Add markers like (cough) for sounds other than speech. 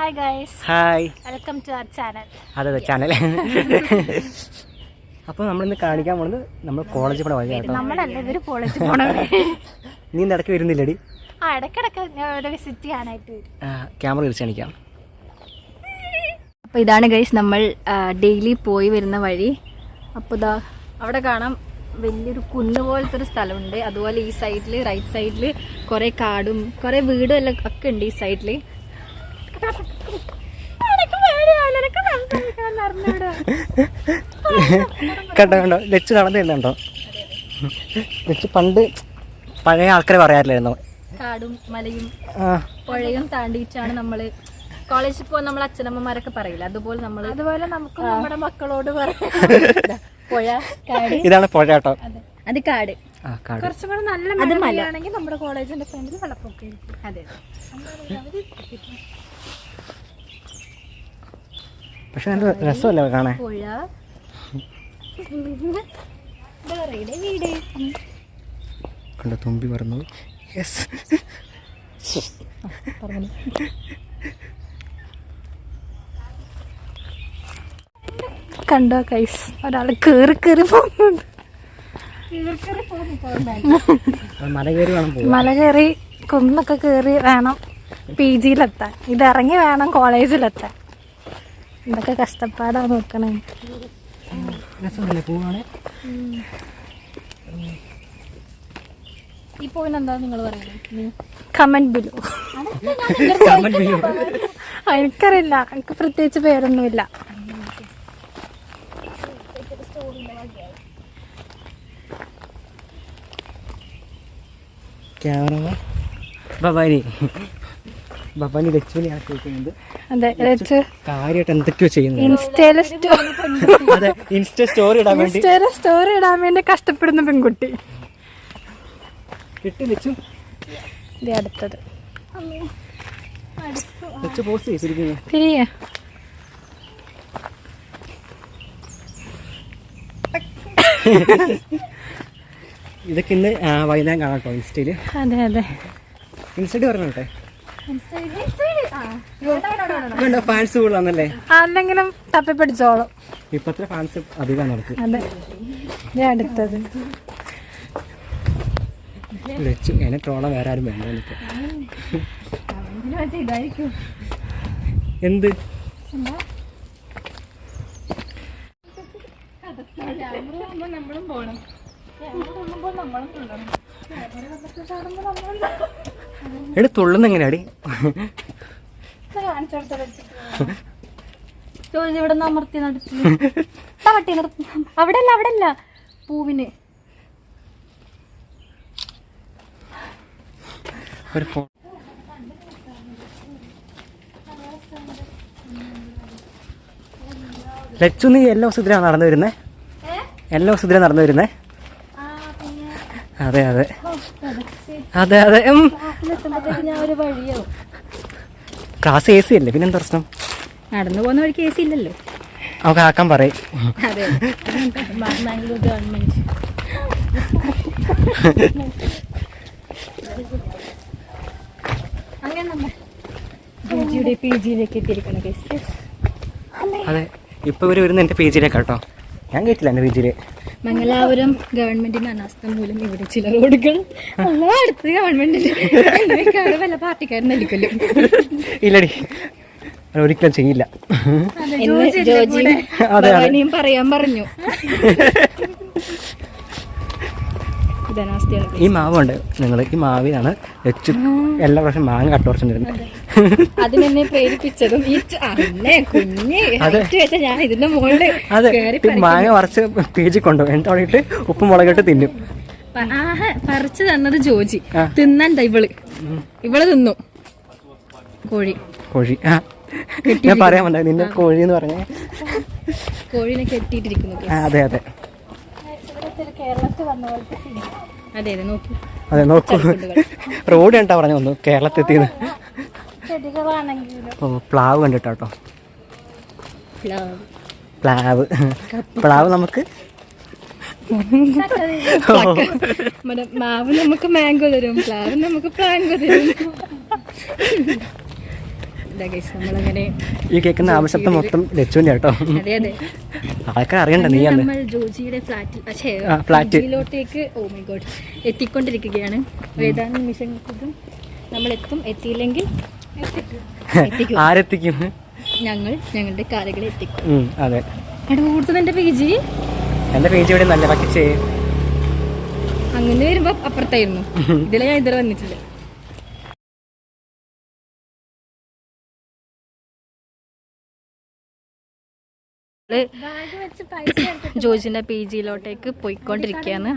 Hi guys hi welcome to our channel അതെ അതെ channel (laughs) അപ്പോൾ നമ്മളിന്ന് കാണിക്കാൻ പോണത് നമ്മൾ കോളേജിൽ പോണ വഴി കേട്ടോ. നമ്മളല്ല ഇവർ കോളേജിൽ പോണവരെ (laughs) നീ ഇടയ്ക്ക് ഇടയ്ക്ക് വരുന്നില്ലടി? ആ ഇടയ്ക്കിടയ്ക്ക് ഞാൻ ഇവിടെ വിസിറ്റ് ചെയ്യാനായിട്ട് വരും. ക്യാമറ തിരിച്ചു കാണിക്കാം അപ്പോൾ ഇതാണ് ഗൈസ് നമ്മൾ ഡെയിലി പോയി വരുന്ന വഴി. അപ്പോൾ ഇതാ അവിടെ കാണാം വലിയൊരു കുന്ന് പോലത്തെ ഒരു സ്ഥലമുണ്ട്. അതുപോലെ ഈ സൈഡിൽ റൈറ്റ് സൈഡിൽ കുറേ കാടും കുറേ വീടും എല്ലാം ഒക്കെ ഉണ്ട് ഈ സൈഡിൽ (laughs) കണ്ടോ കണ്ടോ ലച്ച് നടന്നു വരുന്നുണ്ടോ ലച്ച് പണ്ട് പഴയ ആൾക്കാരെ പറയാറില്ലായിരുന്നു. കാടും മലയും പുഴയും താണ്ടിയിട്ടാണ് നമ്മൾ കോളേജിൽ പോകുന്ന നമ്മൾ അച്ഛനമ്മമാരൊക്കെ പറയില്ല? അതുപോലെ നമ്മൾ അതുപോലെ നമുക്ക് നമ്മുടെ മക്കളോട് പറയാം. (laughs) പുഴ കാട്. ഇതാണ് പുഴ കേട്ടോ. അത്. കാട്. ആ കാട്. കുറച്ചും കൂടെ നല്ല മലയാണെങ്കിൽ മഴ നമ്മുടെ കോളേജിന്റെ ഫ്രണ്ടിൽ വെള്ളപ്പൊക്കെ അതെ പക്ഷെ നല്ല രസമല്ലേ കാണാൻ? പുഴ. വേറെ വീട്. കണ്ടോ തുമ്പി പറഞ്ഞു യെസ് കണ്ടോ കൈസ് ഒരാൾ കേറി കേറി പോകുന്നുണ്ട്. മല കയറി കുന്നൊക്കെ കേറി വേണം. പി ജിയിലെത്താൻ ഇത് ഇറങ്ങി വേണം കോളേജിലെത്താൻ എന്തൊക്കെ കഷ്ടപ്പാടാ നോക്കണേ. ഈ നിങ്ങൾ പറയുന്നത് കമന്റ് ബിലോ എനിക്കറിയില്ല. എനിക്ക് പ്രത്യേകിച്ച് പേരൊന്നുമില്ല. ക്യാമറ ബബാനി ബബാനി ലക്ഷ്മിയാണ് ചോദിക്കുന്നത് അതെ കാര്യമായിട്ട് എന്തൊക്കെയോ ചെയ്യുന്നത്. ഇൻസ്റ്റയിലെ അതെ ഇൻസ്റ്റ സ്റ്റോറി ഇടാൻ വേണ്ടി ഇൻസ്റ്റയിലെ സ്റ്റോറി ഇടാൻ വേണ്ടി കഷ്ടപ്പെടുന്ന പെൺകുട്ടി. കിട്ടി ഇത് അടുത്തത്. പോസ്റ്റ് ഇതൊക്കെ ഇന്ന് വൈകുന്നേരം കാണാം കേട്ടോ ഇൻസ്റ്റയിൽ. അതെ അതെ. ഇൻസ്റ്റയിൽ പറഞ്ഞോട്ടെ? ഫാൻസ് കൂടുതലാണല്ലേ? അല്ലെങ്കിലും തപ്പി പിടിച്ചോളും. ഇപ്പത്തെ ഫാൻസ് അധികം നടക്കും അതെ. ഞാൻ അടുത്തത്. ലച്ചു എന്നെ ട്രോള വേറെ ആരും വേണ്ട എനിക്ക്. എന്ത്? എടി തുള്ളുന്ന എങ്ങനെയാടി? ഇവിടെ നിന്ന് അമർത്തി നടത്തി തട്ടി നിർത്തി അവിടെ അല്ല അവിടെ അല്ല പൂവിന്. ഒരു ഫോൺ ലച്ചു നീ എല്ലാ ദിവസവും ഇതിലാണ് നടന്നു വരുന്നേ? എല്ലാ ദിവസവും ഇതിലാണ് നടന്നു വരുന്നേ? അതെ അതെ. അതെ അതെ. ഞാൻ ഒരു വഴിയാവും ക്ലാസ് എ സി അല്ലേ? പിന്നെന്താ പ്രശ്നം? നടന്നു പോകുന്ന വഴിക്ക് എ സി ഇല്ലല്ലോ. നമുക്ക് ആക്കാൻ പറയും. അതെ. ഇപ്പൊ ഇവർ വരുന്ന എന്റെ പേജിലേക്കാട്ടോ ഞാൻ കേട്ടില്ല എന്റെ പേജിൽ മംഗലാപുരം ഗവൺമെന്റിന്റെ അനാസ്ഥ മൂലം ഇവിടെ ചില റോഡുകൾ നല്ല അടുത്ത് ഗവൺമെന്റിന്റെ വല്ല പാർട്ടിക്കാരനായിരിക്കല്ലോ ഇല്ലടി. അത് ഒരിക്കലും ചെയ്യില്ല. പറയാൻ പറഞ്ഞു. (laughs) ഈ മാവുണ്ട്. നിങ്ങൾ ഈ മാവിനാണ് എല്ലാ പ്രാവശ്യം മാങ്ങ അതിനെന്നെ പ്രേരിപ്പിച്ചതും അതെ. കേറി ഈ മാങ്ങ പറിച്ച് പേജി കൊണ്ടുപോകും എന്നിട്ട് അവിടെ ഇട്ട് ഉപ്പ് മുളകിട്ട് തിന്നും. പറിച്ചു തന്നത് ജോജി. തിന്നണ്ട തിന്നാൻ ഇവൾ ഇവൾ തിന്നു. കോഴി. കോഴി. ആ. ഞാൻ പറയാൻ നിന്നെ കോഴി എന്ന് പറഞ്ഞേ. കോഴിനെ കെട്ടിയിട്ടിരിക്കുന്നു അതെ അതെ. അതെ അതെ നോക്കൂ. അതെ നോക്കൂ. റോഡ് കണ്ടാ പറഞ്ഞു വന്നു കേരളത്തിൽ എത്തിയത് ഓ പ്ലാവ് കണ്ടിട്ടോ പ്ലാവ്. പ്ലാവ്. പ്ലാവ് നമുക്ക്? മാവ് നമുക്ക് മാംഗോ തരും പ്ലാവ് നമുക്ക് പ്ലാങ്കോ തരും. നമ്മളങ്ങനെ ഈ കേൾക്കുന്ന ആവശ്യത്തെ മൊത്തം ലച്ചുവിന്റെ കേട്ടോ അതെ അതെ. ആൾക്കാർ അറിയണ്ട നീ നമ്മൾ ജോജിയുടെ ഫ്ലാറ്റിൽ പക്ഷേ ആ, ഓ മൈ ഗോഡ് എത്തിക്കൊണ്ടിരിക്കുകയാണ്. ഏതാനും നിമിഷങ്ങൾക്കും നമ്മൾ എത്തും എത്തിയില്ലെങ്കിൽ ആരെത്തിക്കും? ഞങ്ങൾ ഞങ്ങളുടെ കാലുകളെ എത്തിക്കും. അതെ. എടാ കൂടുതൽ എന്റെ പി ജി പേജ് ഇവിടെ നല്ല പക്ഷേ അങ്ങനെ വരുമ്പോ അപ്പുറത്തായിരുന്നു. ഇതിലെ ഞാൻ ഇതുവരെ വന്നിട്ടില്ല. ജോജിന്റെ പി ജിയിലോട്ടേക്ക് പോയിക്കൊണ്ടിരിക്കുകയാണ്.